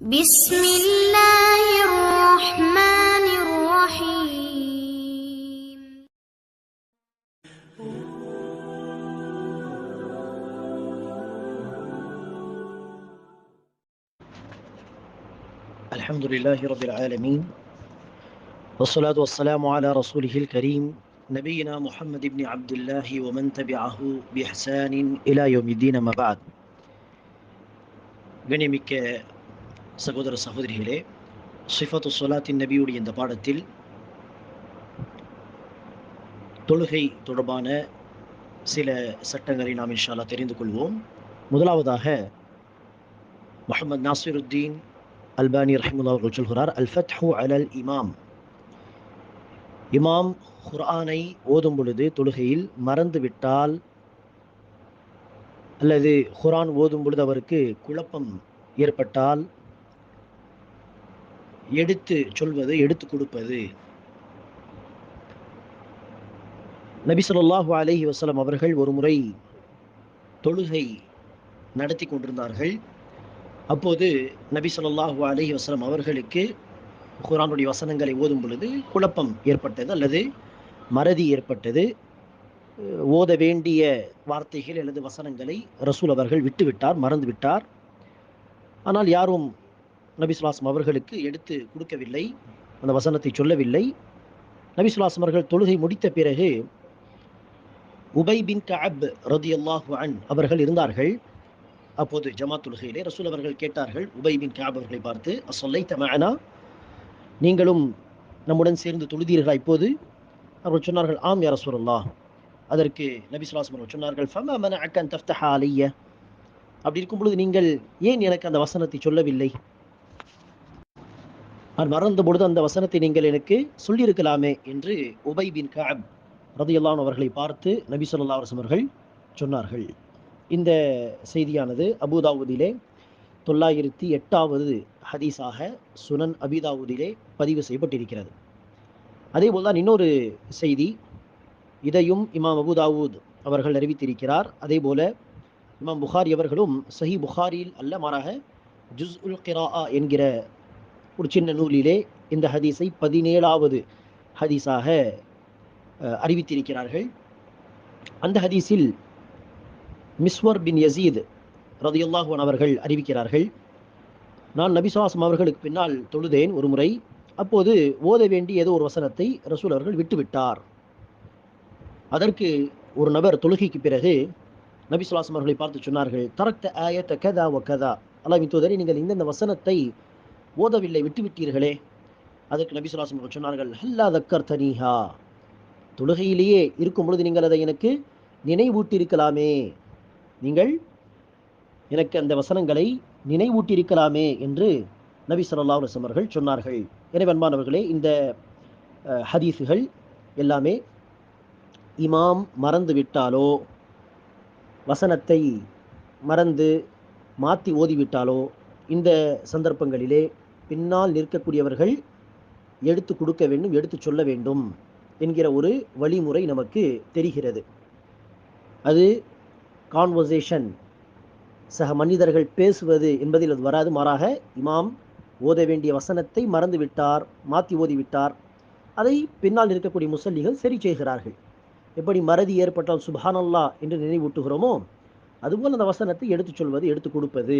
بسم الله الرحمن الرحيم الحمد لله رب العالمين والصلاة والسلام على رسوله الكريم نبينا محمد بن عبد الله ومن تبعه بإحسان إلى يوم الدين ما بعد கணிமிக்க சகோதர சகோதரிகளே சிஃபத்து சொலாத்தின் நபியுடைய இந்த பாடத்தில் தொழுகை தொடர்பான சில சட்டங்களை நாம் இன்ஷால்லா தெரிந்து கொள்வோம். முதலாவதாக முகமது நாசிருத்தீன் அல்பானி ரஹிமுல்லா அவர்கள் சொல்கிறார் அல் அலல் இமாம். இமாம் குர்ஆனை ஓதும் பொழுது தொழுகையில் மறந்து விட்டால் அல்லது குரான் ஓதும் பொழுது அவருக்கு குழப்பம் ஏற்பட்டால் எடுத்து சொல்வது எடுத்து கொடுப்பது. நபி சொல்லாஹு அலஹி வசலம் அவர்கள் ஒரு முறை தொழுகை நடத்தி கொண்டிருந்தார்கள். அப்போது நபி சொல்லாஹு அலஹி வசலம் அவர்களுக்கு குரானுடைய வசனங்களை ஓதும் பொழுது குழப்பம் ஏற்பட்டது அல்லது மறதி ஏற்பட்டது. ஓத வேண்டிய வார்த்தைகள் அல்லது வசனங்களை ரசூல் அவர்கள் விட்டுவிட்டார் மறந்து விட்டார் ஆனால் யாரும் நபி அவர்களுக்கு எடுத்து கொடுக்கவில்லை அந்த வசனத்தை சொல்லவில்லை. நபி அவர்கள் தொழுகை முடித்த பிறகு உபை பின் கஅப் ரதியல்லாஹு அன் அவர்கள் இருந்தார்கள். அப்போது ஜமாத் தொழுகையிலே ரசூல் அவர்கள் கேட்டார்கள் உபை பின் கஅப் அவர்களை பார்த்து அசொல்லை தமனா நீங்களும் நம்முடன் சேர்ந்து தொழுதீர்களா இப்போது? அவர்கள் சொன்னார்கள் ஆம் யா ரசூலல்லாஹ். அதற்கு நபி சுல்லாஸ்லம் அவர்கள் சொன்னார்கள் ஃபமா மனஅக அன் தஃப்தஹ அலைய அப்படி இருக்கும் பொழுது நீங்கள் ஏன் எனக்கு அந்த வசனத்தை சொல்லவில்லை? நான் மறந்த பொழுது அந்த வசனத்தை நீங்கள் எனக்கு சொல்லியிருக்கலாமே என்று உபை பின் கஅப் ரதியல்லான் அவர்களை பார்த்து நபி சொல்லா அவர்கள் சொன்னார்கள். இந்த செய்தியானது அபுதாவுதிலே தொள்ளாயிரத்தி எட்டாவது ஹதீஸாக சுனன் அபிதாவுதிலே பதிவு செய்யப்பட்டிருக்கிறது. அதே போல்தான் இன்னொரு செய்தி இதையும் இமாம் அபுதாவூத் அவர்கள் அறிவித்திருக்கிறார். அதே போல இமாம் புகாரி அவர்களும் சஹி புகாரியில் அல்ல மாறாக ஜுஸ் உல் கிரா என்கிற ஒரு சின்ன நூலிலே இந்த ஹதீஸை பதினேழாவது ஹதீஸாக அறிவித்திருக்கிறார்கள். அந்த ஹதீஸில் மிஸ்வர் பின் யசீத் ரதியுல்லாஹு அவர்கள் அறிவிக்கிறார்கள் நான் நபிசுவாசம் அவர்களுக்கு பின்னால் தொழுதேன் ஒரு முறை அப்போது ஓத வேண்டிய ஏதோ ஒரு வசனத்தை ரசூல் அவர்கள் விட்டுவிட்டார் அதற்கு ஒரு நபர் தொழுகைக்கு பிறகு நபி அவர்களை பார்த்து சொன்னார்கள் தரக்த ஆயத்த கதா ஒ கதா. அல்லாவின் தூதரை நீங்கள் இந்தந்த வசனத்தை ஓதவில்லை விட்டுவிட்டீர்களே. அதற்கு நபி சுல்லாசம் அவர்கள் சொன்னார்கள் ஹல்லா தக்கர் தனிஹா தொழுகையிலேயே இருக்கும் பொழுது நீங்கள் அதை எனக்கு நினைவூட்டியிருக்கலாமே. நீங்கள் எனக்கு அந்த வசனங்களை நினைவூட்டியிருக்கலாமே என்று நபி சொல்லா அவர்கள் சொன்னார்கள். எனவே அன்பானவர்களே இந்த ஹதீஸுகள் எல்லாமே இமாம் மறந்து விட்டாலோ வசனத்தை மறந்து மாற்றி ஓதிவிட்டாலோ இந்த சந்தர்ப்பங்களிலே பின்னால் நிற்கக்கூடியவர்கள் எடுத்து கொடுக்க வேண்டும் எடுத்து சொல்ல வேண்டும் என்கிற ஒரு வழிமுறை நமக்கு தெரிகிறது. அது கான்வர்சேஷன் சக மனிதர்கள் பேசுவது என்பதில் அது வராது. மாறாக இமாம் ஓத வேண்டிய வசனத்தை மறந்துவிட்டார் மாற்றி ஓதிவிட்டார் அதை பின்னால் இருக்கக்கூடிய முசல்லிகள் சரி செய்கிறார்கள். எப்படி மறதி ஏற்பட்டால் சுபானல்லா என்று நினைவூட்டுகிறோமோ அதுபோல் அந்த வசனத்தை எடுத்துச் சொல்வது எடுத்து கொடுப்பது.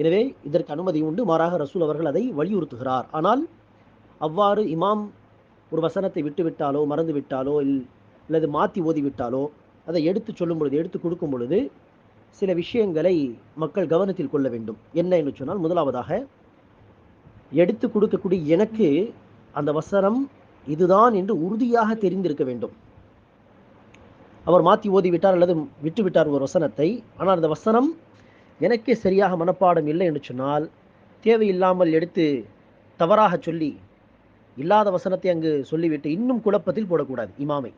எனவே இதற்கு அனுமதி உண்டு. மாறாக ரசூல் அவர்கள் அதை வலியுறுத்துகிறார். ஆனால் அவ்வாறு இமாம் ஒரு வசனத்தை விட்டுவிட்டாலோ மறந்து விட்டாலோ இல் அல்லது மாற்றி ஓதிவிட்டாலோ அதை எடுத்து சொல்லும் பொழுது எடுத்து கொடுக்கும் பொழுது சில விஷயங்களை மக்கள் கவனத்தில் கொள்ள வேண்டும். என்ன என்று சொன்னால் முதலாவதாக எடுத்து கொடுக்கக்கூடிய எனக்கு அந்த வசனம் இதுதான் என்று உறுதியாக தெரிந்திருக்க வேண்டும். அவர் மாற்றி ஓதிவிட்டார் அல்லது விட்டுவிட்டார் ஒரு வசனத்தை. ஆனால் அந்த வசனம் எனக்கே சரியாக மனப்பாடம் இல்லை என்று சொன்னால் தேவையில்லாமல் எடுத்து தவறாக சொல்லி இல்லாத வசனத்தை அங்கு சொல்லிவிட்டு இன்னும் குழப்பத்தில் போடக்கூடாது இமாமை.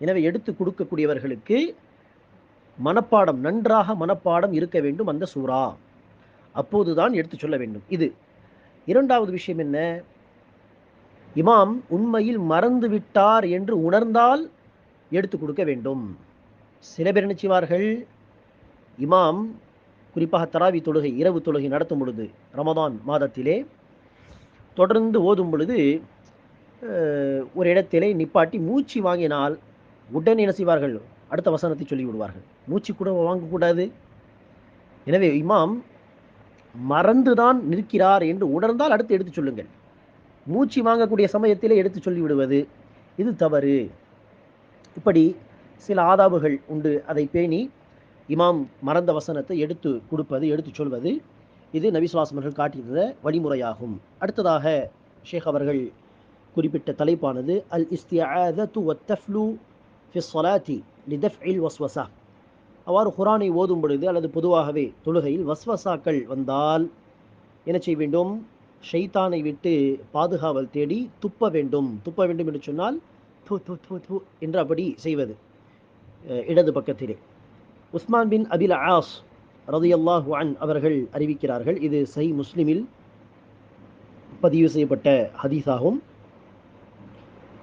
எனவே எடுத்து கொடுக்கக்கூடியவர்களுக்கு மனப்பாடம் நன்றாக மனப்பாடம் இருக்க வேண்டும் அந்த சூறா. அப்போதுதான் எடுத்து சொல்ல வேண்டும். இது இரண்டாவது விஷயம் என்ன? இமாம் உண்மையில் மறந்து விட்டார் என்று உணர்ந்தால் எடுத்து கொடுக்க வேண்டும். சில பேர் என்ன இமாம் குறிப்பாக தராவி தொழுகை இரவு தொழுகை நடத்தும் பொழுது ரமதான் மாதத்திலே தொடர்ந்து ஓதும் பொழுது ஒரு இடத்திலே நிப்பாட்டி மூச்சு வாங்கினால் உடனே என்ன செய்வார்கள்? அடுத்த வசனத்தை சொல்லிவிடுவார்கள். மூச்சு கூட வாங்கக்கூடாது. எனவே இமாம் மறந்துதான் நிற்கிறார் என்று உணர்ந்தால் அடுத்து எடுத்து சொல்லுங்கள். மூச்சு வாங்கக்கூடிய சமயத்திலே எடுத்து சொல்லிவிடுவது இது தவறு. இப்படி சில ஆதாபுகள் உண்டு. அதை பேணி இமாம் மறந்த வசனத்தை எடுத்து கொடுப்பது எடுத்து சொல்வது இது நபிசுவாசமர்கள் காட்டியிருந்த வழிமுறையாகும். அடுத்ததாக ஷேக் அவர்கள் குறிப்பிட்ட தலைப்பானது அல் இஸ்தியாதத்து வஸ்வசா அவ்வாறு குரானை ஓதும் பொழுது அல்லது பொதுவாகவே தொழுகையில் வஸ்வசாக்கள் வந்தால் என்ன செய்ய வேண்டும்? ஷைத்தானை விட்டு பாதுகாவல் தேடி துப்ப வேண்டும். துப்ப வேண்டும் என்று சொன்னால் து என்று அப்படி செய்வது இடது பக்கத்திலே. உஸ்மான் பின் அபில் ஆஸ் ரதியல்லாஹு அன் அவர்கள் அறிவிக்கிறார்கள் இது சஹி முஸ்லிமில் பதிவு செய்யப்பட்ட ஹதீஸாகும்.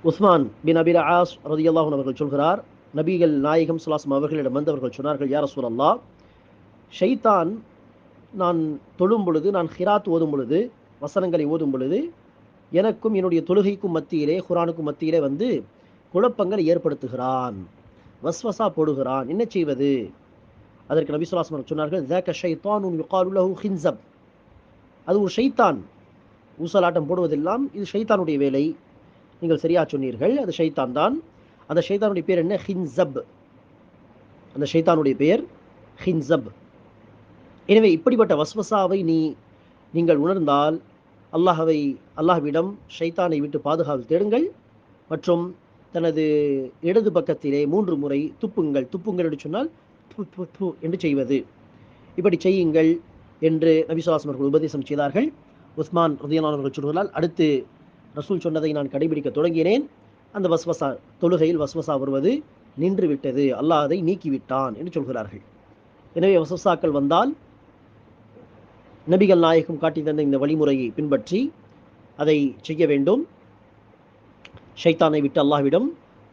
உஸ்மான் பின் அபில் ஆஸ் ரதியல்லாஹு அவர்கள் சொல்கிறார் நபிகள் நாயகம் சுலாசம் அவர்களிடம் வந்து அவர்கள் சொன்னார்கள் யார் ரசூலல்லா ஷைத்தான் நான் தொழும் பொழுது நான் ஹிராத் ஓதும் பொழுது வசனங்களை ஓதும் பொழுது எனக்கும் என்னுடைய தொழுகைக்கும் மத்தியிலே குரானுக்கும் மத்தியிலே வந்து குழப்பங்களை ஏற்படுத்துகிறான். வஸ்வசா போடுகிறான். என்ன செய்வது? அதற்கு நபி சுல்லாஸ்மன் சொன்னார்கள் ஜாக்க ஷைத்தான் உன் யுகாலுலஹு ஹின்சப் அது ஒரு ஷைத்தான். ஊசலாட்டம் போடுவதெல்லாம் இது ஷைத்தானுடைய வேலை. நீங்கள் சரியாக சொன்னீர்கள் அது ஷைத்தான் தான். அந்த ஷைத்தானுடைய பேர் என்ன? ஹின்சப் அந்த ஷைத்தானுடைய பெயர் ஹின்சப் எனவே இப்படிப்பட்ட வஸ்வசாவை நீ நீங்கள் உணர்ந்தால் அல்லாஹவை அல்லாஹ்விடம் ஷைத்தானை விட்டு பாதுகாப்பு தேடுங்கள் மற்றும் தனது இடது பக்கத்திலே மூன்று முறை துப்புங்கள். துப்புங்கள் என்று சொன்னால் து என்று செய்வது. இப்படி செய்யுங்கள் என்று நபிசுவாசம் அவர்கள் உபதேசம் செய்தார்கள். உஸ்மான் ருதியனான் அவர்கள் சொல்கிறால் அடுத்து ரசூல் சொன்னதை நான் கடைபிடிக்க தொடங்கினேன். அந்த வஸ்வசா தொழுகையில் வஸ்வசா வருவது நின்று விட்டது அல்லாஹ் அதை நீக்கிவிட்டான் என்று சொல்கிறார்கள். எனவே வஸ்வசாக்கள் வந்தால் நபிகள் நாயகம் காட்டி தந்த இந்த வழிமுறையை பின்பற்றி அதை செய்ய வேண்டும். ஷைத்தானை விட்டு அல்லாஹ்விடம்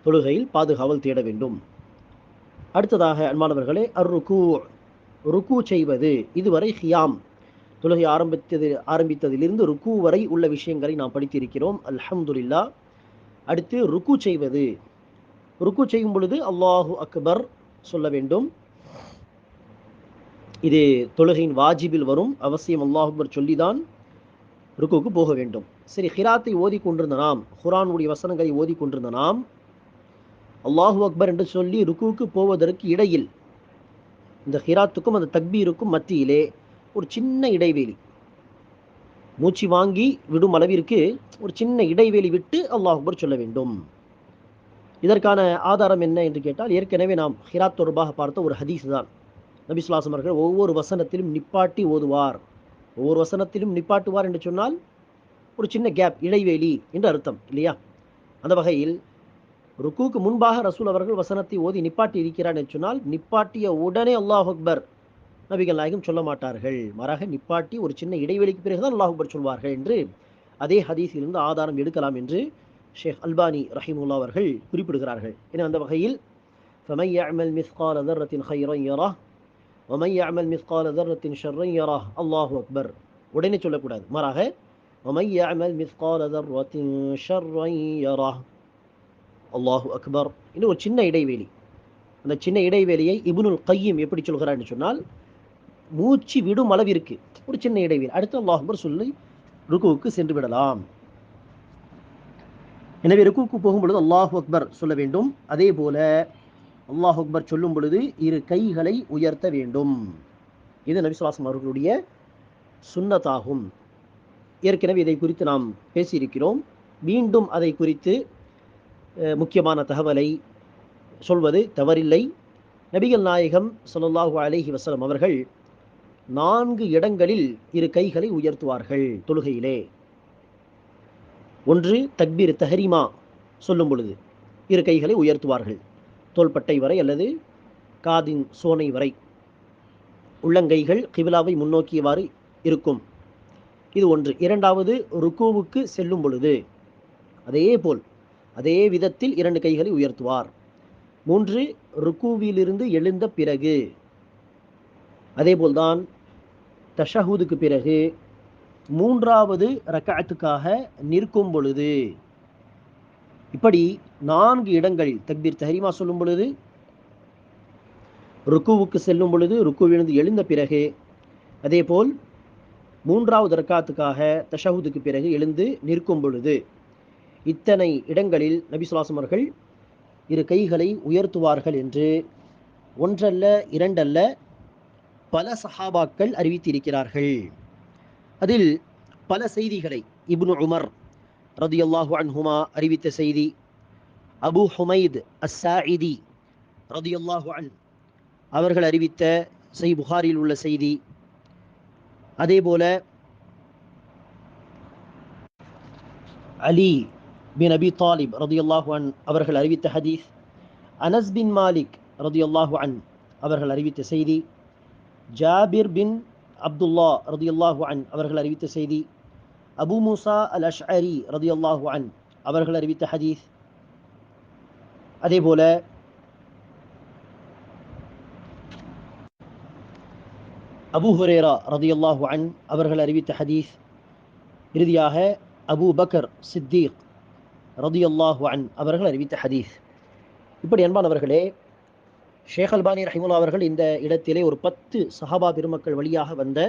தொழுகையில் பாதுகாவல் தேட வேண்டும். அடுத்ததாக அன்பானவர்களே அர் ருக்கு ருக்கு செய்வது. இதுவரை ஹியாம். தொழுகை ஆரம்பித்தது ஆரம்பித்ததிலிருந்து ருக்கு வரை உள்ள விஷயங்களை நாம் படித்திருக்கிறோம். அல்ஹம்துல்லா அடுத்து ருக்கு செய்வது. ருக்கு செய்யும் பொழுது அல்லாஹு அக்பர் சொல்ல வேண்டும். இது தொழுகையின் வாஜிபில் வரும். அவசியம் அல்லாஹ் அக்பர் சொல்லிதான் ருக்குவுக்கு போக வேண்டும். சரி ஹிராத்தை ஓதி கொண்டிருந்த நாம் ஹுரானுடைய வசனங்களை ஓதி கொண்டிருந்த நாம் அல்லாஹு அக்பர் என்று சொல்லி ருக்குவுக்கு போவதற்கு இடையில் இந்த ஹிராத்துக்கும் அந்த தக்பீருக்கும் மத்தியிலே ஒரு சின்ன இடைவெளி. மூச்சு வாங்கி விடும் அளவிற்கு ஒரு சின்ன இடைவெளி விட்டு அல்லாஹ் அக்பர் சொல்ல வேண்டும். இதற்கான ஆதாரம் என்ன என்று கேட்டால் ஏற்கனவே நாம் ஹிராத் தொடர்பாக பார்த்த ஒரு ஹதீஸ் தான். நபிசுல்லாசம் அவர்கள் ஒவ்வொரு வசனத்திலும் நிப்பாட்டி ஓதுவார். ஒவ்வொரு வசனத்திலும் நிப்பாட்டுவார் என்று சொன்னால் ஒரு சின்ன கேப் இடைவெளி என்று அர்த்தம் இல்லையா அந்த வகையில் ருக்குவுக்கு முன்பாக ரசூல் அவர்கள் வசனத்தை ஓதி நிப்பாட்டி இருக்கிறார் என்று சொன்னால் நிப்பாட்டிய உடனே அல்லாஹ் அக்பர் நபிகள் நாயகம் சொல்ல மாட்டார்கள் மாறாக நிப்பாட்டி ஒரு சின்ன இடைவெளிக்கு பிறகுதான் அல்லாஹ் அக்பர் சொல்வார்கள் என்று அதே ஹதீஸிலிருந்து ஆதாரம் எடுக்கலாம் என்று ஷேக் அல்பானி ரஹிமுல்லா அவர்கள் குறிப்பிடுகிறார்கள் என அந்த வகையில் فمن يعمل مثقال ذرة خيرا يره ومن يعمل مثقال ذرة شرا يره الله أكبر உடனே சொல்லக்கூடாது மாறாக ومن يعمل مثقال ذرة شرا يره அல்லாஹு அக்பர் இன்னும் ஒரு சின்ன இடைவெளி அந்த சின்ன இடைவெளியை இப்னுல் கையும் எப்படி சொல்கிறான்னு சொன்னால் மூச்சு விடும் அளவிற்கு ஒரு சின்ன இடைவெளி அடுத்து அல்லாஹ் அக்பர் சொல்லி ருக்குவுக்கு சென்று விடலாம் எனவே ருக்குவுக்கு போகும்பொழுது அல்லாஹு அக்பர் சொல்ல வேண்டும் அதே போல அல்லாஹ் அக்பர் சொல்லும் பொழுது இரு கைகளை உயர்த்த வேண்டும் இது நபிசுவாசம் அவர்களுடைய சுன்னத்தாகும் ஏற்கனவே இதை குறித்து நாம் பேசியிருக்கிறோம். மீண்டும் அதை குறித்து முக்கியமான தகவலை சொல்வது தவறில்லை. நபிகள் நாயகம் ஸல்லல்லாஹு அலைஹி வசலம் அவர்கள் நான்கு இடங்களில் இரு கைகளை உயர்த்துவார்கள் தொழுகையிலே. ஒன்று தக்பீர் தஹரிமா சொல்லும் பொழுது இரு கைகளை உயர்த்துவார்கள். தோள்பட்டை வரை அல்லது காதின் சோனை வரை. உள்ளங்கைகள் கிபிலாவை முன்னோக்கியவாறு இருக்கும். இது ஒன்று. இரண்டாவது ருக்குவுக்கு செல்லும் பொழுது அதே போல் அதே விதத்தில் இரண்டு கைகளை உயர்த்துவார். மூன்று ருக்குவிலிருந்து எழுந்த பிறகு அதேபோல்தான் தஷஹூதுக்கு பிறகு மூன்றாவது ரக்காத்துக்காக நிற்கும் பொழுது இப்படி நான்கு இடங்களில் தக்பீர் தஹரிமா சொல்லும் பொழுது ருக்குவுக்கு செல்லும் பொழுது ருக்குவிலிருந்து எழுந்த பிறகு அதேபோல் மூன்றாவது ரக்காத்துக்காக தஷஹுதுக்கு பிறகு எழுந்து நிற்கும் பொழுது இத்தனை இடங்களில் நபி சுலாசமர்கள் இரு கைகளை உயர்த்துவார்கள் என்று ஒன்றல்ல இரண்டல்ல பல சஹாபாக்கள் அறிவித்திருக்கிறார்கள். அதில் பல செய்திகளை இப்னு உமர் ரதியல்லாஹு அன்ஹுமா அறிவித்த செய்தி அபு ஹுமைத் அஸ்ஸாஇதி ரதியல்லாஹு அன் அவர்கள் அறிவித்த செய் புகாரில் உள்ள செய்தி அதேபோல அலி பின் அபி தாலிப் ரதியல்லாஹு அன் அவர்கள் அறிவித்த ஹதீஸ் அனஸ் பின் மாலிக் ரதியல்லாஹு அன் அவர்கள் அறிவித்த செய்தி ஜாபிர் பின் அப்துல்லா ரதியல்லாஹு அன் அவர்கள் அறிவித்த செய்தி அபு மூசா அல் அஷ்அரி ரதியல்லாஹு அன் அவர்கள் அறிவித்த ஹதீஸ். அதேபோல அபு ஹுரேரா ரதியல்லாஹு அன் அவர்கள் அறிவித்த ஹதீஸ் இறுதியாக அபு பக்கர் சித்தீக் ரதியல்லாஹு அன் அவர்கள் அறிவித்த ஹதீஸ். இப்படி அன்பானவர்களே ஷேக் அல்பானி ரஹிமுல்லா அவர்கள் இந்த இடத்திலே ஒரு பத்து சஹாபா பெருமக்கள் வழியாக வந்த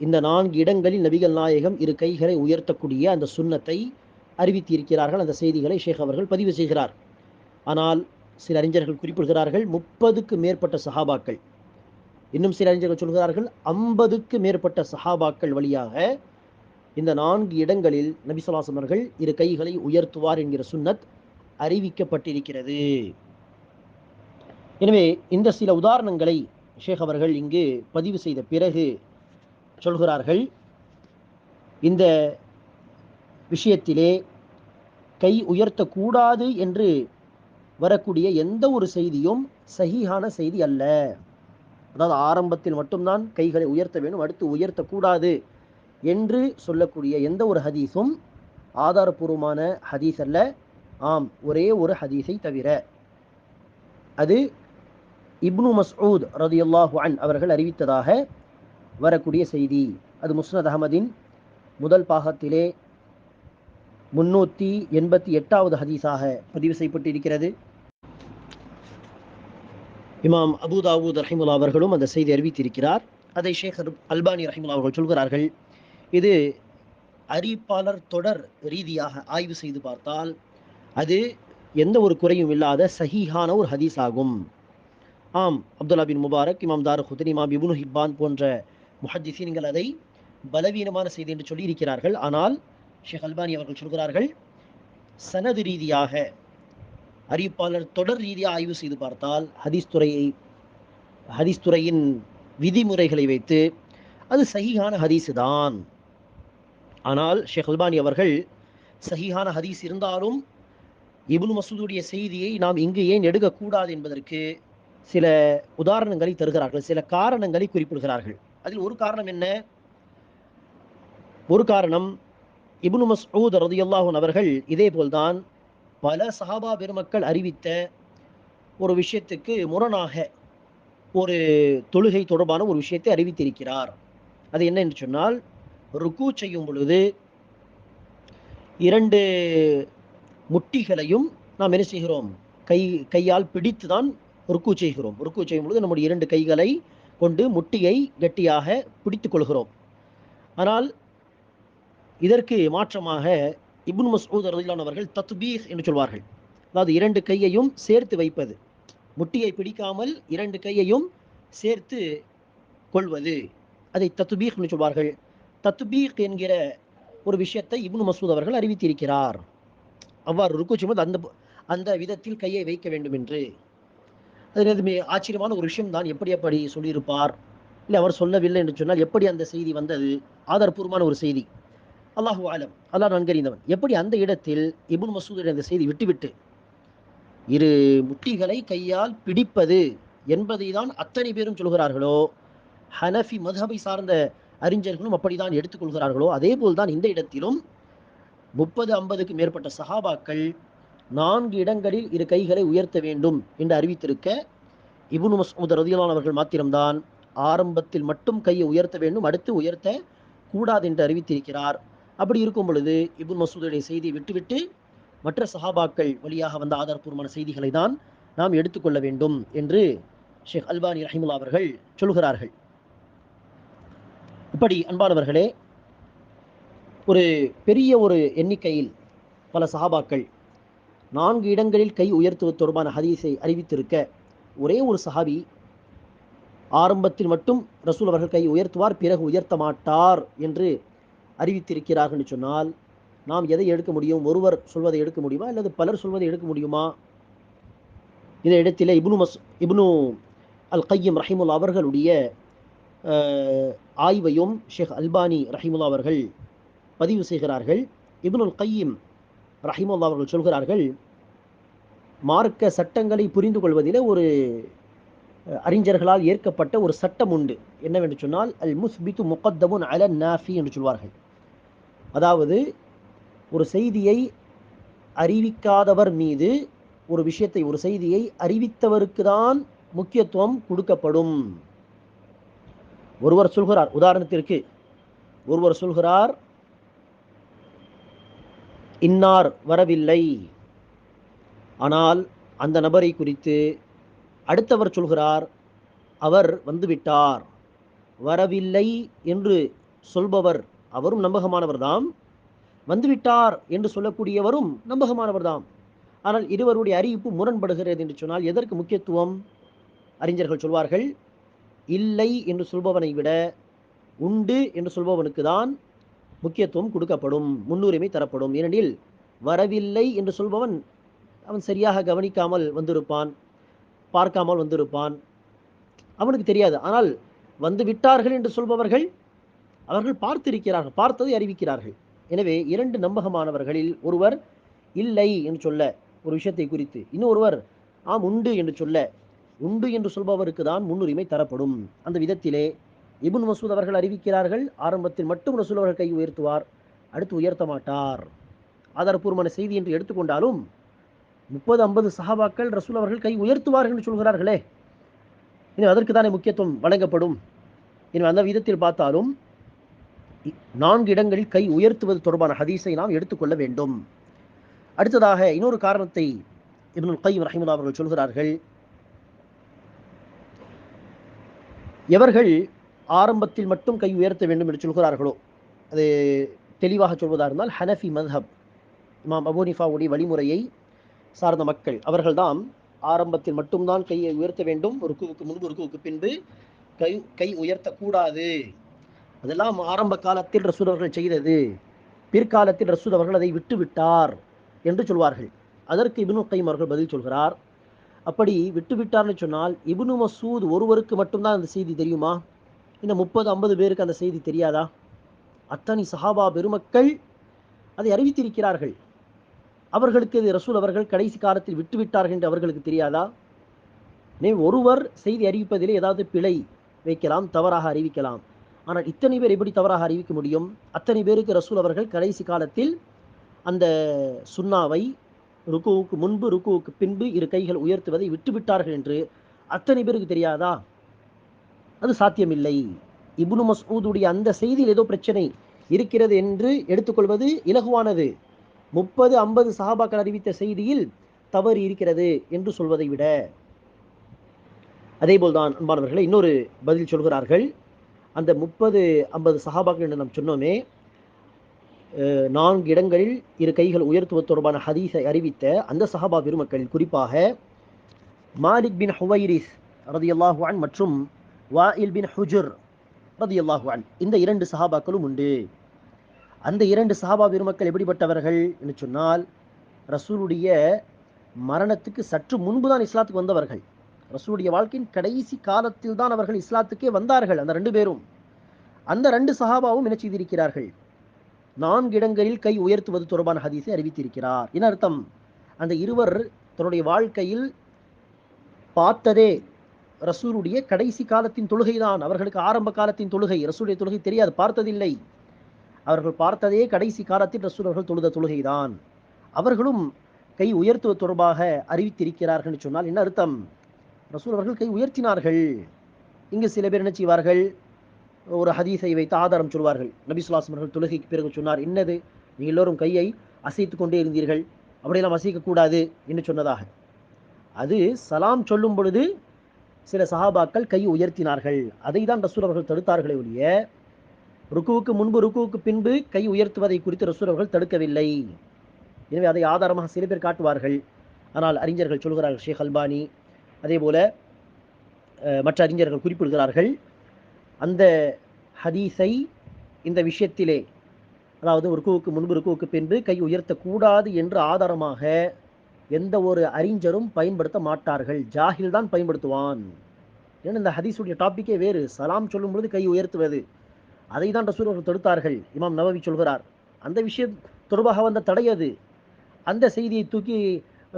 இந்த நான்கு இடங்களில் நபிகள் நாயகம் இரு கைகளை உயர்த்தக்கூடிய அந்த சுண்ணத்தை அறிவித்திருக்கிறார்கள். அந்த செய்திகளை ஷேக் அவர்கள் பதிவு செய்கிறார். ஆனால் சில அறிஞர்கள் குறிப்பிடுகிறார்கள் முப்பதுக்கு மேற்பட்ட சஹாபாக்கள் இன்னும் சில அறிஞர்கள் சொல்கிறார்கள் ஐம்பதுக்கு மேற்பட்ட சஹாபாக்கள் வழியாக இந்த நான்கு இடங்களில் நபிசலாசம் அவர்கள் இரு கைகளை உயர்த்துவார் என்கிற சுன்னத் அறிவிக்கப்பட்டிருக்கிறது. எனவே இந்த சில உதாரணங்களை ஷேக் அவர்கள் இங்கு பதிவு செய்த பிறகு சொல்கிறார்கள். இந்த விஷயத்திலே கை உயர்த்தக்கூடாது என்று வரக்கூடிய எந்த ஒரு செய்தியும் சகிஹான செய்தி அல்ல. அதாவது ஆரம்பத்தில் மட்டும்தான் கைகளை உயர்த்த வேண்டும் அடுத்து உயர்த்தக்கூடாது என்று சொல்லக்கூடிய எந்த ஒரு ஹதீஸும் ஆதாரபூர்வமான ஹதீஸ் அல்ல. ஆம் ஒரே ஒரு ஹதீஸை தவிர. அது இப்னு மஸ்ஊத் ரதியுல்லாஹு அன் அவர்கள் அறிவித்ததாக வரக்கூடிய செய்தி. அது முஸ்னத் அகமதின் முதல் பாகத்திலே முன்னூற்றி எண்பத்தி எட்டாவது ஹதீஸாக பதிவு செய்யப்பட்டிருக்கிறது. இமாம் அபுதாவூத் ரஹிமுல்லா அவர்களும் அந்த செய்தி அறிவித்திருக்கிறார். அதை ஷேக் அல்பானி ரஹிமுல்லா அவர்கள் சொல்கிறார்கள் இது அறிவிப்பாளர் தொடர் ரீதியாக ஆய்வு செய்து பார்த்தால் அது எந்த ஒரு குறையும் இல்லாத சஹீஹான ஒரு ஹதீஸ் ஆகும். ஆம் அப்துல்லா பின் முபாரக் இமாம் தார் ஹுதன் இமாம் இபுனு ஹிப்பான் போன்ற முஹத்திசீன்கள் அதை பலவீனமான செய்தி என்று சொல்லி இருக்கிறார்கள் ஆனால் ஷேக் அல்பானி அவர்கள் சொல்கிறார்கள் சனது ரீதியாக அறிவிப்பாளர் தொடர் ரீதியாக ஆய்வு செய்து பார்த்தால் ஹதீஸ் துறையை ஹதீஸ் துறையின் விதிமுறைகளை வைத்து அது சகிஹான ஹதீஸ் தான். ஆனால் ஷேக் அல்பானி அவர்கள் சகிஹான ஹதீஸ் இருந்தாலும் இபுல் மசூதுடைய செய்தியை நாம் இங்கு ஏன் எடுக்கக்கூடாது என்பதற்கு சில உதாரணங்களை தருகிறார்கள். சில காரணங்களை குறிப்பிடுகிறார்கள். அதில் ஒரு காரணம் என்ன? ஒரு காரணம் இப்னு மசூத் ரதியுல்லாஹூன் அவர்கள் இதே போல்தான் பல சஹாபா பெருமக்கள் அறிவித்த ஒரு விஷயத்துக்கு முரணாக ஒரு தொழுகை தொடர்பான ஒரு விஷயத்தை அறிவித்திருக்கிறார். அது என்ன என்று சொன்னால் ருக்கு செய்யும் பொழுது இரண்டு முட்டிகளையும் நாம் என்ன செய்கிறோம்? கை கையால் பிடித்து தான் ருக்கு செய்கிறோம். ருக்கு செய்யும் பொழுது நம்முடைய இரண்டு கைகளை கொண்டு முட்டியை கட்டியாக பிடித்து கொள்கிறோம். ஆனால் இதற்கு மாற்றமாக இப்னு மசூத் ரதிலான் அவர்கள் தத்பீக் என்று சொல்வார்கள். அதாவது இரண்டு கையையும் சேர்த்து வைப்பது. முட்டியை பிடிக்காமல் இரண்டு கையையும் சேர்த்து கொள்வது. அதை தத்பீக் என்று சொல்வார்கள். தத்பீக் என்கிற ஒரு விஷயத்தை இப்னு மசூத் அவர்கள் அறிவித்திருக்கிறார். அவ்வாறு ருக்கு செய்யும்போது அந்த அந்த விதத்தில் கையை வைக்க வேண்டும் என்று. அது மிக ஆச்சரியமான ஒரு விஷயம் தான். எப்படி அப்படி சொல்லியிருப்பார்? இல்லை அவர் சொல்லவில்லை என்று சொன்னால் எப்படி அந்த செய்தி வந்தது? ஆதாரபூர்வமான ஒரு செய்தி. அல்லாஹு ஆலம் அல்லாஹ் நன்கறிந்தவன். எப்படி அந்த இடத்தில் இபுன் மசூத் இந்த செய்தி விட்டுவிட்டு இரு முட்டிகளை கையால் பிடிப்பது என்பதை தான் அத்தனை பேரும் சொல்கிறார்களோ? ஹனஃபி மதுஹபை சார்ந்த அறிஞர்களும் அப்படிதான் எடுத்துக்கொள்கிறார்களோ? அதே போல்தான் இந்த இடத்திலும் முப்பது ஐம்பதுக்கு மேற்பட்ட சஹாபாக்கள் நான்கு இடங்களில் இரு கைகளை உயர்த்த வேண்டும் என்று அறிவித்திருக்க இபுன் மசூத் ரதியலானவர்கள் மாத்திரம்தான் ஆரம்பத்தில் மட்டும் கையை உயர்த்த வேண்டும் அடுத்து உயர்த்த கூடாது என்று அறிவித்திருக்கிறார். அப்படி இருக்கும் பொழுது இபுன் மசூதுடைய செய்தியை விட்டுவிட்டு மற்ற சஹாபாக்கள் வழியாக வந்த ஆதாரப்பூர்வமான செய்திகளை தான் நாம் எடுத்துக்கொள்ள வேண்டும் என்று ஷேக் அல்பானி ரஹிமுல்லா அவர்கள் சொல்கிறார்கள் இப்படி அன்பானவர்களே ஒரு பெரிய ஒரு எண்ணிக்கையில் பல சஹாபாக்கள் நான்கு இடங்களில் கை உயர்த்துவது தொடர்பான ஹதீஸை அறிவித்திருக்க ஒரே ஒரு சஹாபி ஆரம்பத்தில் மட்டும் ரசூல் அவர்கள் கை உயர்த்துவார் பிறகு உயர்த்த மாட்டார் என்று அறிவித்திருக்கிறார்கள் சொன்னால் நாம் எதை எடுக்க முடியும்? ஒருவர் சொல்வதை எடுக்க முடியுமா? அல்லது பலர் சொல்வதை எடுக்க முடியுமா? இந்த இடத்திலே இப்னு மஸ் இப்னு அல் கையம் ரஹிமுல்லா அவர்களுடைய ஆய்வையும் ஷேக் அல்பானி ரஹிமுல்லா அவர்கள் பதிவு செய்கிறார்கள். இப்னுல் கையம் ரஹிமுல்லா அவர்கள் சொல்கிறார்கள் மார்க்க சட்டங்களை புரிந்து கொள்வதிலே ஒரு அறிஞர்களால் ஏற்கப்பட்ட ஒரு சட்டம் உண்டு. என்னவென்று சொன்னால் அல் முஸ்பித்து முகத்தமுன் அல நாஃபி என்று சொல்வார்கள். அதாவது ஒரு செய்தியை அறிவிக்காதவர் மீது ஒரு விஷயத்தை ஒரு செய்தியை அறிவித்தவருக்கு தான் முக்கியத்துவம் கொடுக்கப்படும். ஒருவர் சொல்கிறார் உதாரணத்திற்கு ஒருவர் சொல்கிறார் இன்னார் வரவில்லை. ஆனால் அந்த நபரை குறித்து அடுத்தவர் சொல்கிறார் அவர் வந்துவிட்டார். வரவில்லை என்று சொல்பவர் அவரும் நம்பகமானவர்தாம். வந்துவிட்டார் என்று சொல்லக்கூடியவரும் நம்பகமானவர்தாம். ஆனால் இருவருடைய அறிவிப்பு முரண்படுகிறது என்று சொன்னால் எதற்கு முக்கியத்துவம்? அறிஞர்கள் சொல்வார்கள் இல்லை என்று சொல்பவனை விட உண்டு என்று சொல்பவனுக்கு தான் முக்கியத்துவம் கொடுக்கப்படும் முன்னுரிமை தரப்படும். ஏனெனில் வரவில்லை என்று சொல்பவன் அவன் சரியாக கவனிக்காமல் வந்திருப்பான் பார்க்காமல் வந்திருப்பான். அவனுக்கு தெரியாது. ஆனால் வந்து விட்டார்கள் என்று சொல்பவர்கள் அவர்கள் பார்த்திருக்கிறார்கள் பார்த்ததை அறிவிக்கிறார்கள். எனவே இரண்டு நம்பகமானவர்களில் ஒருவர் இல்லை என்று சொல்ல ஒரு விஷயத்தை குறித்து இன்னொருவர் ஆம் உண்டு என்று சொல்ல உண்டு என்று சொல்பவருக்கு தான் முன்னுரிமை தரப்படும். அந்த விதத்திலே இபுன் மசூத் அவர்கள் அறிவிக்கிறார்கள் ஆரம்பத்தில் மட்டும் ரசூல் அவர்கள் கை உயர்த்துவார் அடுத்து உயர்த்த மாட்டார். ஆதாரப்பூர்வமான செய்தி என்று எடுத்துக்கொண்டாலும் முப்பது ஐம்பது சஹாபாக்கள் ரசூல் அவர்கள் கை உயர்த்துவார்கள் என்று சொல்கிறார்களே. இனி அதற்கு தானே முக்கியத்துவம் வழங்கப்படும். இனி அந்த விதத்தில் பார்த்தாலும் நான்கு இடங்களில் கை உயர்த்துவது தொடர்பான ஹதீஸை நாம் எடுத்துக்கொள்ள வேண்டும். அடுத்ததாக இன்னொரு காரணத்தை இப்னுல் கைம் ரஹிமுல்லா அவர்கள் சொல்கிறார்கள். எவர்கள் ஆரம்பத்தில் மட்டும் கை உயர்த்த வேண்டும் என்று சொல்கிறார்களோ அது தெளிவாக சொல்வதாக இருந்தால் ஹனஃபி மذஹப் இமாம் அபோனிஃபாவுடைய வழிமுறையை சார்ந்த மக்கள் அவர்கள்தான் ஆரம்பத்தில் மட்டும்தான் கையை உயர்த்த வேண்டும் ருக்குவுக்கு முன்பு ருக்குவுக்கு பின்பு கை கை உயர்த்தக்கூடாது. அதெல்லாம் ஆரம்ப காலத்தில் ரசூல் அவர்கள் செய்தது. பிற்காலத்தில் ரசூல் அவர்கள் அதை விட்டு விட்டார் என்று சொல்வார்கள். அதற்கு இபுனு கைம் அவர்கள் பதில் சொல்கிறார். அப்படி விட்டுவிட்டார்னு சொன்னால் இபுனு மசூத் ஒருவருக்கு மட்டும்தான் அந்த செய்தி தெரியுமா? இந்த முப்பது ஐம்பது பேருக்கு அந்த செய்தி தெரியாதா? அத்தனை சஹாபா பெருமக்கள் அதை அறிவித்திருக்கிறார்கள். அவர்களுக்கு இது ரசூல் அவர்கள் கடைசி காலத்தில் விட்டுவிட்டார்கள் என்று அவர்களுக்கு தெரியாதா? ஒருவர் செய்தி அறிவிப்பதிலே ஏதாவது பிழை வைக்கலாம் தவறாக அறிவிக்கலாம். ஆனால் இத்தனை பேர் எப்படி தவறாக அறிவிக்க முடியும்? அத்தனை பேருக்கு ரசூல் அவர்கள் கடைசி காலத்தில் அந்த சுன்னாவை ருக்குவுக்கு முன்பு ருக்குவுக்கு பின்பு இரு கைகள் உயர்த்துவதை விட்டுவிட்டார்கள் என்று அத்தனை பேருக்கு தெரியாதா? அது சாத்தியமில்லை. இபுனு மசூதுடைய அந்த செய்தியில் ஏதோ பிரச்சனை இருக்கிறது என்று எடுத்துக்கொள்வது இலகுவானது. முப்பது ஐம்பது சஹாபாக்கள் அறிவித்த செய்தியில் தவறு இருக்கிறது என்று சொல்வதை விட. அதேபோல்தான் அன்பானவர்களை இன்னொரு பதில் சொல்கிறார்கள். அந்த முப்பது ஐம்பது சஹாபாக்கள் என்று நாம் சொன்னோமே நான்கு இடங்களில் இரு கைகள் உயர்த்துவது தொடர்பான ஹதீஸை அறிவித்த அந்த சஹாபா பெருமக்களில் குறிப்பாக மாலிக் பின் ஹுவைரிஸ் ரதி அல்லாஹுவான் மற்றும் வாயில் பின் ஹுஜுர் ரதி அல்லாஹுவான் இந்த இரண்டு சஹாபாக்களும் உண்டு. அந்த இரண்டு சஹாபா பெருமக்கள் எப்படிப்பட்டவர்கள் என்று சொன்னால் ரசூலுடைய மரணத்துக்கு சற்று முன்பு தான் இஸ்லாத்துக்கு வந்தவர்கள். ரசூலுடைய வாழ்க்கையின் கடைசி காலத்தில் தான் அவர்கள் இஸ்லாத்துக்கே வந்தார்கள் அந்த ரெண்டு பேரும். அந்த ரெண்டு சஹாபாவும் என்ன செய்திருக்கிறார்கள்? நான்கு இடங்களில் கை உயர்த்துவது தொடர்பான ஹதீஸை அறிவித்திருக்கிறார். என்ன அர்த்தம்? அந்த இருவர் தன்னுடைய வாழ்க்கையில் பார்த்ததே ரசூருடைய கடைசி காலத்தின் தொழுகைதான். அவர்களுக்கு ஆரம்ப காலத்தின் தொழுகை ரசூருடைய தொழுகை தெரியாது பார்த்ததில்லை. அவர்கள் பார்த்ததே கடைசி காலத்தில் ரசூல் அவர்கள் தொழுத தொழுகைதான். அவர்களும் கை உயர்த்துவது தொடர்பாக அறிவித்திருக்கிறார்கள் சொன்னால் என்ன அர்த்தம்? ரசூல் அவர்கள் கை உயர்த்தினார்கள். இங்கு சில பேர் என்ன செய்வார்கள்? ஒரு ஹதீஸை வைத்து ஆதாரம் சொல்வார்கள். நபி சுல்லாஸ்லம் அவர்கள் தொழுகைக்கு பிறகு சொன்னார் என்னது நீங்கள் எல்லோரும் கையை அசைத்து கொண்டே இருந்தீர்கள். அப்படியெல்லாம் அசைக்கக்கூடாது என்று சொன்னதாக. அது சலாம் சொல்லும் பொழுது சில சஹாபாக்கள் கை உயர்த்தினார்கள். அதை தான் ரசூல் அவர்கள் தடுத்தார்களே ஒழிய ருக்குவுக்கு முன்பு ருக்குவுக்கு பின்பு கை உயர்த்துவதை குறித்து ரசூல் அவர்கள் தடுக்கவில்லை. எனவே அதை ஆதாரமாக சில பேர் காட்டுவார்கள். ஆனால் அறிஞர்கள் சொல்கிறார்கள் ஷேக் அல்பானி அதே போல் மற்ற அறிஞர்கள் குறிப்பிடுகிறார்கள் அந்த ஹதீஸை இந்த விஷயத்திலே அதாவது ருக்குவுக்கு முன்பு ருக்குவுக்கு பின்பு கை உயர்த்தக்கூடாது என்று ஆதாரமாக எந்த ஒரு அறிஞரும் பயன்படுத்த மாட்டார்கள். ஜாஹில் தான் பயன்படுத்துவான். ஏன்னா இந்த ஹதீஸுடைய டாப்பிக்கே வேறு? சலாம் சொல்லும் பொழுது கை உயர்த்துவது. அதை தான் ரசூல் அவர்கள் தடுத்தார்கள். இமாம் நவவி சொல்கிறார். அந்த விஷயம் தொடர்பாக வந்த தடை அது. அந்த செய்தியை தூக்கி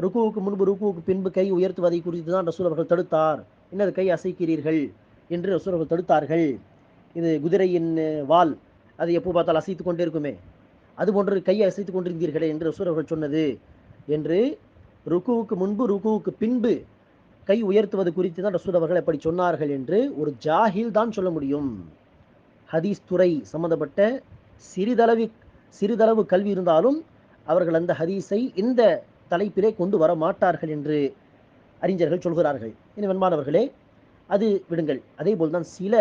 ருக்குவுக்கு முன்பு ருக்குவுக்கு பின்பு கை உயர்த்துவதை குறித்து தான் ரசூல் அவர்கள் தடுத்தார். என்னது கை அசைக்கிறீர்கள் என்று ரசூல் அவர்கள் தடுத்தார்கள். இது குதிரையின் வால். அது எப்போ பார்த்தால் அசைத்து கொண்டே இருக்குமே. அதுபோன்று கையை அசைத்து கொண்டிருந்தீர்களே என்று ரசூல் அவர்கள் சொன்னது என்று ருக்குவுக்கு முன்பு ருக்குவுக்கு பின்பு கை உயர்த்துவது குறித்து தான் ரசூல் அவர்கள் எப்படி சொன்னார்கள் என்று ஒரு ஜாஹில் தான் சொல்ல முடியும். ஹதீஸ் துறை சம்பந்தப்பட்ட சிறிதளவு சிறிதளவு கல்வி இருந்தாலும் அவர்கள் அந்த ஹதீஸை இந்த தலைப்பிலே கொண்டு வர மாட்டார்கள் என்று அறிஞர்கள் சொல்கிறார்கள். இனி வெண்மானவர்களே அது விடுங்கள். அதே போல்தான் சில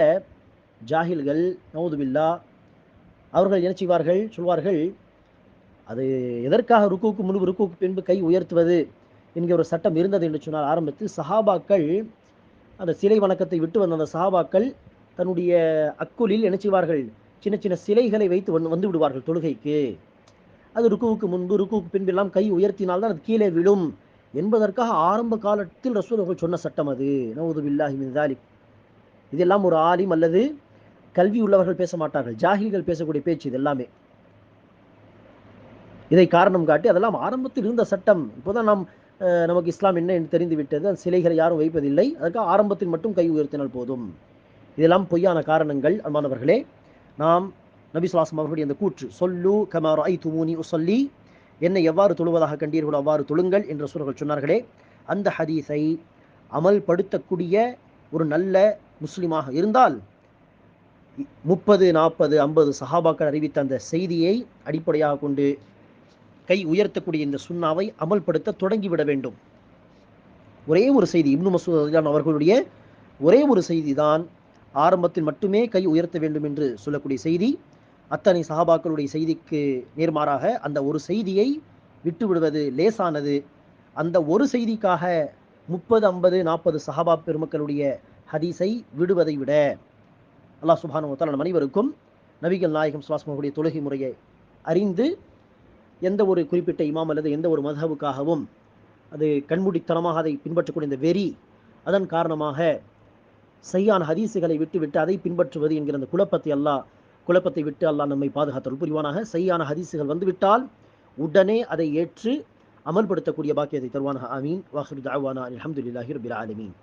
ஜாஹில்கள் நவுதுபில்லா அவர்கள் என்ன செய்வார்கள்? சொல்வார்கள் அது எதற்காக ருக்குவுக்கு முன்பு ருக்குவுக்கு பின்பு கை உயர்த்துவது என்கிற ஒரு சட்டம் இருந்தது என்று சொன்னால் ஆரம்பத்தில் சஹாபாக்கள் அந்த சிலை வணக்கத்தை விட்டு வந்த அந்த சஹாபாக்கள் தன்னுடைய அக்குலில் என்ன செய்வார்கள்? சின்ன சின்ன சிலைகளை வைத்து வந்து விடுவார்கள் தொழுகைக்கு. அது ருக்குவுக்கு முன்பு ருக்குவுக்கு பின்பெல்லாம் கை உயர்த்தினால்தான் அது கீழே விழும் என்பதற்காக ஆரம்ப காலத்தில் ரசூல் அவர்கள் சொன்ன சட்டம் அது. நவுதுபில்லாஹி மின் தாலிக். இதெல்லாம் ஒரு ஆலிம் அல்லது கல்வி உள்ளவர்கள் பேச மாட்டார்கள். ஜாகில்கள் பேசக்கூடிய பேச்சு இது எல்லாமே. இதை காரணம் காட்டி அதெல்லாம் ஆரம்பத்தில் இருந்த சட்டம். இப்போதான் நாம் நமக்கு இஸ்லாம் என்ன என்று தெரிந்து விட்டது. அந்த சிலைகளை யாரும் வைப்பதில்லை. அதற்காக ஆரம்பத்தில் மட்டும் கை உயர்த்தினால் போதும். இதெல்லாம் பொய்யான காரணங்கள். அன்பானவர்களே நாம் நபி அவர்களுடைய அந்த கூற்று சொல்லு கமார் ஐ துமூனி உசல்லி என்னை எவ்வாறு தொழுவதாக கண்டீர்களோ அவ்வாறு தொழுங்கள் என்று சூழர்கள் சொன்னார்களே. அந்த ஹதீஸை அமல்படுத்தக்கூடிய ஒரு நல்ல முஸ்லீமாக இருந்தால் முப்பது நாற்பது ஐம்பது சஹாபாக்கள் அறிவித்த அந்த செய்தியை அடிப்படையாக கொண்டு கை உயர்த்தக்கூடிய இந்த சுண்ணாவை அமல்படுத்த தொடங்கிவிட வேண்டும். ஒரே ஒரு செய்தி இப்னு மசூதான் அவர்களுடைய ஒரே ஒரு செய்தி தான் ஆரம்பத்தில் மட்டுமே கை உயர்த்த வேண்டும் என்று சொல்லக்கூடிய செய்தி. அத்தனை சஹாபாக்களுடைய செய்திக்கு நேர்மாறாக அந்த ஒரு செய்தியை விட்டு விடுவது லேசானது. அந்த ஒரு செய்திக்காக முப்பது ஐம்பது நாற்பது சஹாபா பெருமக்களுடைய ஹதீஸை விடுவதை விட அல்லாஹ் சுபானு நம் அனைவருக்கும் நபிகள் நாயகம் சுவாஸ்மனுடைய தொழுகை முறையை அறிந்து எந்த ஒரு குறிப்பிட்ட இமாம் அல்லது எந்த ஒரு மதகுக்காகவும் அது கண்மூடித்தனமாக அதை பின்பற்றக்கூடிய இந்த வெறி அதன் காரணமாக சரியான ஹதீசுகளை விட்டுவிட்டு அதை பின்பற்றுவது என்கிற அந்த குழப்பத்தை அல்லாஹ் குழப்பத்தை விட்டு அல்லாஹ் நம்மை பாதுகாத்தல் புரிவானாக. சரியான ஹதீசுகள் வந்துவிட்டால் உடனே அதை ஏற்று அமல்படுத்தக்கூடிய பாக்கியத்தை தருவானாக. ஆமீன். வாஹிர் தாவானா அலமதுல்லாஹி ரபில் ஆலமீன்.